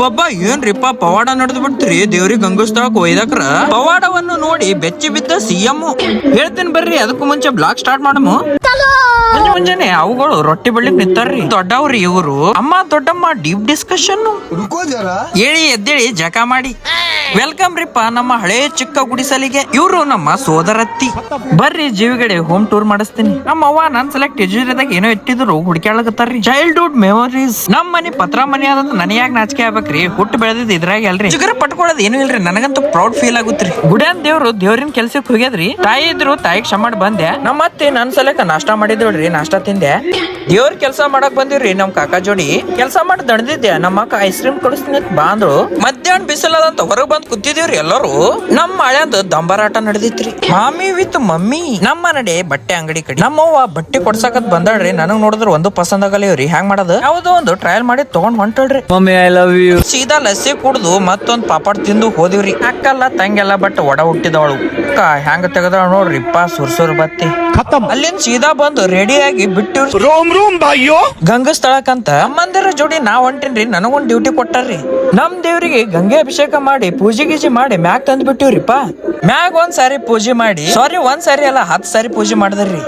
ಅಬ್ಬಬ್ಬ ಏನ್ರಿಪ್ಪ ಪವಾಡ ನಡೆದು ಬಿಡ್ತ್ರಿ? ದೇವ್ರಿಗೆ ಗಂಗಸ್ಥಳಕ್ ಒಯ್ದಕ್ರ? ಪವಾಡವನ್ನು ನೋಡಿ ಬೆಚ್ಚಿ ಬಿದ್ದ ಸಿಎಂ ಹೇಳ್ತೇನೆ ಬರ್ರಿ, ಅದಕ್ಕೂ ಮುಂಚೆ ಬ್ಲಾಕ್ ಸ್ಟಾರ್ಟ್ ಮಾಡಮು. ಮುಂಜೆ ಮುಂಜಾನೆ ಅವುಗಳು ರೊಟ್ಟಿ ಬಳ್ಳಿ ನಿಂತಾರ್ರಿ. ದೊಡ್ಡವ್ರಿ ಇವರು. ಅಮ್ಮ ದೊಡ್ಡಮ್ಮ ಡೀಪ್ ಡಿಸ್ಕಷನ್. ಹೇಳಿ ಎದ್ದೇಳಿ ಜಕ ಮಾಡಿ. ವೆಲ್ಕಮ್ ರೀಪ್ಪ ನಮ್ಮ ಹಳೆ ಚಿಕ್ಕ ಗುಡಿಸಲಿಗೆ. ಇವರು ನಮ್ಮ ಸೋದರತ್ತಿ. ಬರ್ರಿ ಜೀವಿಗಡೆ ಹೋಮ್ ಟೂರ್ ಮಾಡಿಸ್ತೀನಿ. ನಮ್ಮ ಅವ್ವ ನನ್ ಸೆಲೆಕ್ಟ್ ಟೆಜರಿದಾಗ ಏನೋ ಇಟ್ಟಿದ್ರು ಹುಡ್ಕ್ಯಾಳಕತ್ತಾರ್ರಿ ಚೈಲ್ಡ್ಹುಡ್ ಮೆಮೊರೀಸ್ ನಮ್ ಮನೆ ಪತ್ರ ಮನೆ ಆದಂತ ನನಗ್ಯಾಗ ನಾಚಿಕೆ ಆಗ್ಬೇಕ್ರಿ. ಹುಟ್ಟು ಬೆಳೆದಿದ್ ಇದ್ರಾಗ ಅಲ್ರಿ. ಚಿಗರ ಪಟ್ಕೊಳ್ಳೋದು ಏನು ಇಲ್ರಿ. ನನಗಂತೂ ಪ್ರೌಡ್ ಫೀಲ್ ಆಗುತ್ತ್ರಿ ಗುಡ್ಯಾನ್ ದೇವ್ರು ದೇವ್ರಿನ ಕೆಲ್ಸಕ್ಕೆ ಹೋಗ್ಯದ್ರಿ. ತಾಯಿ ಇದ್ರು ತಾಯಿ ಕ್ಷಮಾಡ್ ಬಂದೆ. ನಮ್ಮ ಅತ್ತೆ ನನ್ ಸಲಕ ನಾಷ್ಟ ಮಾಡಿದ್ರು ನಾಷ್ಟಾ ತಿಂದೆ. ದೇವ್ರ ಕೆಲಸ ಮಾಡಕ್ ಬಂದಿವ್ರಿ ನಮ್ ಕಾಕ ಜೋಡಿ. ಕೆಲಸ ಮಾಡಿ ದಣದಿದ್ದೆ ನಮ್ಮ ಅಕ್ಕ ಐಸ್ ಕ್ರೀಮ್ ಕಳಿಸ್ತೀನಿ ಬಾಂದ್ರು. ಬಾ ಅಂದ್ರು ಮಧ್ಯಾಹ್ನ ಬಿಸಿಲದಂತ ಹೊರಗ್ ಬಂದ್ ಕೂತಿದೀವ್ರಿ ಎಲ್ಲರೂ. ನಮ್ ಮಳೆಂದು ದಂಬರಾಟ ನಡೆದಿತ್ರಿ. ಮಾಮಿ ವಿತ್ ಮಮ್ಮಿ. ನಮ್ಮ ನಡೆ ಬಟ್ಟೆ ಅಂಗಡಿ ಕಡೆ. ನಮ್ಮವ್ವ ಬಟ್ಟೆ ಕೊಡ್ಸಕತ್ ಬಂದಾಳ್ರಿ. ನನಗ್ ನೋಡಿದ್ರ ಒಂದು ಪಸಂದ್ ಆಗಲಿವ್ರಿ ಹ್ಯಾಂಗ್ ಮಾಡೋದು? ಯಾವ್ದೋ ಒಂದು ಟ್ರಯಲ್ ಮಾಡಿ ತಗೊಂಡ್ ಹೊಂಟಳ್ರಿ. ಮಮ್ಮಿ ಐ ಲವ್ ಯು ಸೀದಾ ಲಸ್ಸಿ ಕುಡ್ದು ಮತ್ತೊಂದ್ ಪಾಪಡ್ ತಿಂದು ಹೋದಿವ್ರಿ. ಅಕ್ಕಲ್ಲ ತಂಗೆಲ್ಲ ಬಟ್ ಒಡ ಹುಟ್ಟಿದವಳು. ಅಕ್ಕ ಹ್ಯಾಂಗ ತೆಗದಳ ನೋಡ್ರಿಪ್ಪ ಸುರ್ಸುರ್ ಬತ್ತಿ. ಅಲ್ಲಿಂದ ಸೀದಾ ಬಂದು ರೆಡಿ ರೆಡಿಯಾಗಿ ಬಿಟ್ಟು ರೋಮ್ ರೋಮ್ ಬಾಯ್ಯೋ? ಗಂಗಾ ಸ್ಥಳಕ್ಕಂತ ಮಂದಿರ ಜೋಡಿ ನಾ ಹೊಂಟೇನ್ರಿ ನನಗೊಂದು ಡ್ಯೂಟಿ ಕೊಟ್ಟಾರ್ರಿ. ನಮ್ ದೇವ್ರಿಗೆ ಗಂಗೆ ಅಭಿಷೇಕ ಮಾಡಿ ಪೂಜೆ ಗೀಜೆ ಮಾಡಿ ಮ್ಯಾಗ್ ತಂದ್ ಬಿಟ್ಟಿವ್ರಿಪ್ಪ. ಮ್ಯಾಗ್ ಒಂದ್ ಸಾರಿ ಪೂಜೆ ಮಾಡಿ ಸಾರಿ ಒಂದ್ ಸಾರಿ ಅಲ್ಲ ಹತ್ ಸಾರಿ ಪೂಜೆ ಮಾಡಿದ್ರಿ.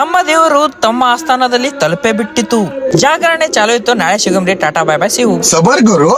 ನಮ್ಮ ದೇವರು ತಮ್ಮ ಆಸ್ಥಾನದಲ್ಲಿ ತಲುಪೇ ಬಿಟ್ಟಿತ್ತು. ಜಾಗರಣೆ ಚಾಲು ಇತ್ತು. ನಾಳೆ ಸಿಗಮ್ರಿ ಟಾಟಾ ಬಾಯ್ ಬಾಯ್ ಸಿಗು ಸಬರ್ ಗುರು